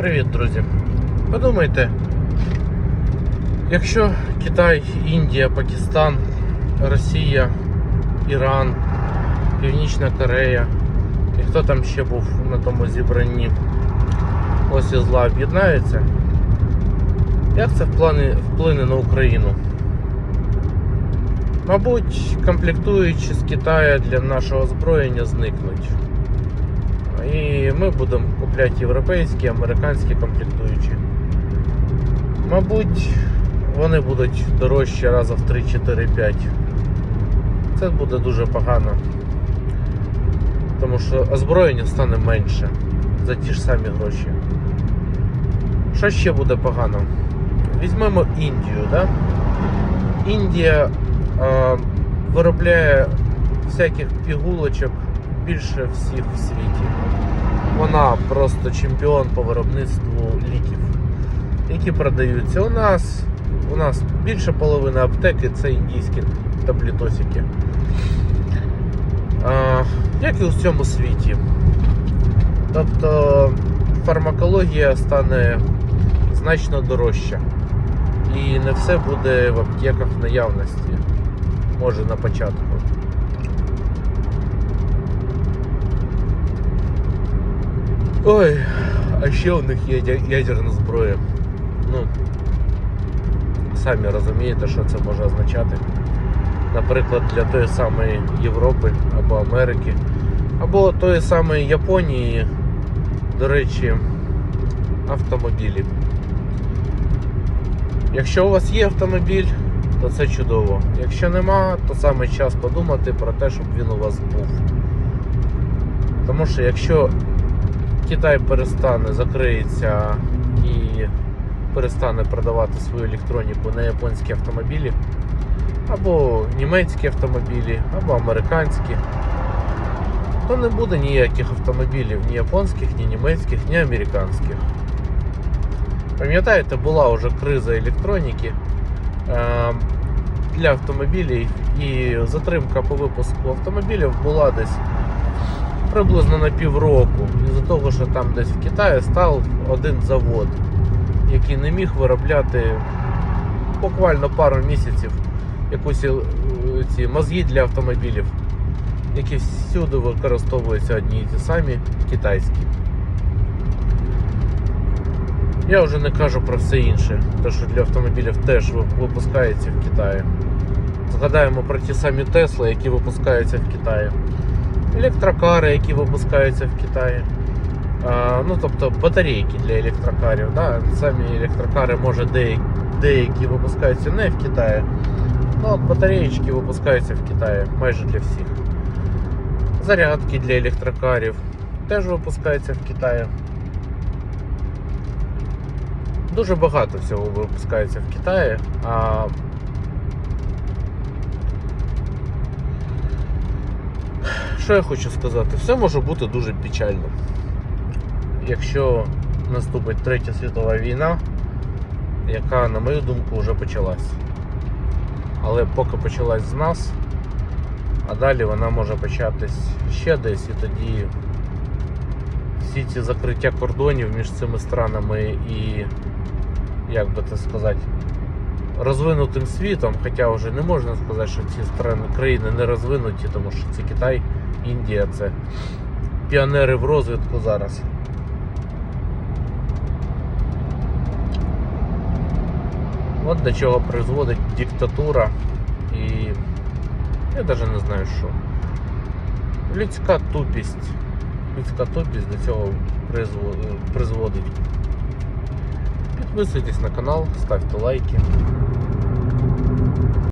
Привіт, друзі. Подумайте, якщо Китай, Індія, Пакистан, Росія, Іран, Північна Корея і хто там ще був на тому зібранні ось і зла об'єднаються, як це вплине, на Україну? Мабуть, комплектуючі з Китаю для нашого озброєння зникнуть. І ми будемо купляти європейські, американські комплектуючі. Мабуть, вони будуть дорожчі раза в 3, 4, 5. Це буде дуже погано. Тому що озброєння стане менше за ті ж самі гроші. Що ще буде погано? Візьмемо Індію, да? Індія е, виробляє всяких пігулочок більше всіх в світі. Вона просто чемпіон по виробництву ліків, які продаються у нас. У нас більше половини аптеки це індійські таблітосики. А, як і у всьому світі. Тобто фармакологія стане значно дорожча. І не все буде в аптеках наявності. Може на початку. Ой, а ще у них є ядерна зброя. Ну, самі розумієте, що це може означати. Наприклад, для тої самої Європи або Америки, або тої самої Японії, до речі, автомобілі. Якщо у вас є автомобіль, то це чудово. Якщо нема, то саме час подумати про те, щоб він у вас був. Тому що якщо Китай перестане, закриється і перестане продавати свою електроніку на японські автомобілі, або німецькі автомобілі, або американські, то не буде ніяких автомобілів ні японських, ні німецьких, ні американських. Пам'ятаєте, була вже криза електроніки е, для автомобілів і затримка по випуску автомобілів була десь приблизно на півроку. Із-за того, що там десь в Китаї став один завод, який не міг виробляти буквально пару місяців якусь е, ці мозги для автомобілів, які всюди використовуються одні і ті самі китайські. Я вже не кажу про все інше, те, що для автомобілів теж випускається в Китаї. Згадаємо про ті самі Тесли, які випускаються в Китаї електрокари, які випускаються в Китаї. А, ну, тобто батарейки для електрокарів. Да? Самі електрокари, може, деякі, випускаються не в Китаї. Ну, от батареєчки випускаються в Китаї майже для всіх. Зарядки для електрокарів теж випускаються в Китаї. Дуже багато всього випускається в Китаї. А Що я хочу сказати? Все може бути дуже печально. Якщо наступить Третя світова війна, яка, на мою думку, вже почалась. Але поки почалась з нас, а далі вона може початись ще десь і тоді всі ці закриття кордонів між цими странами і, як би це сказати, розвинутим світом, хоча вже не можна сказати, що ці країни не розвинуті, тому що це Китай, Індія це піонери в розвитку зараз. От до чого призводить диктатура і я навіть не знаю що. Людська тупість. Людська тупість до цього призво- призводить. Підписуйтесь на канал, ставте лайки.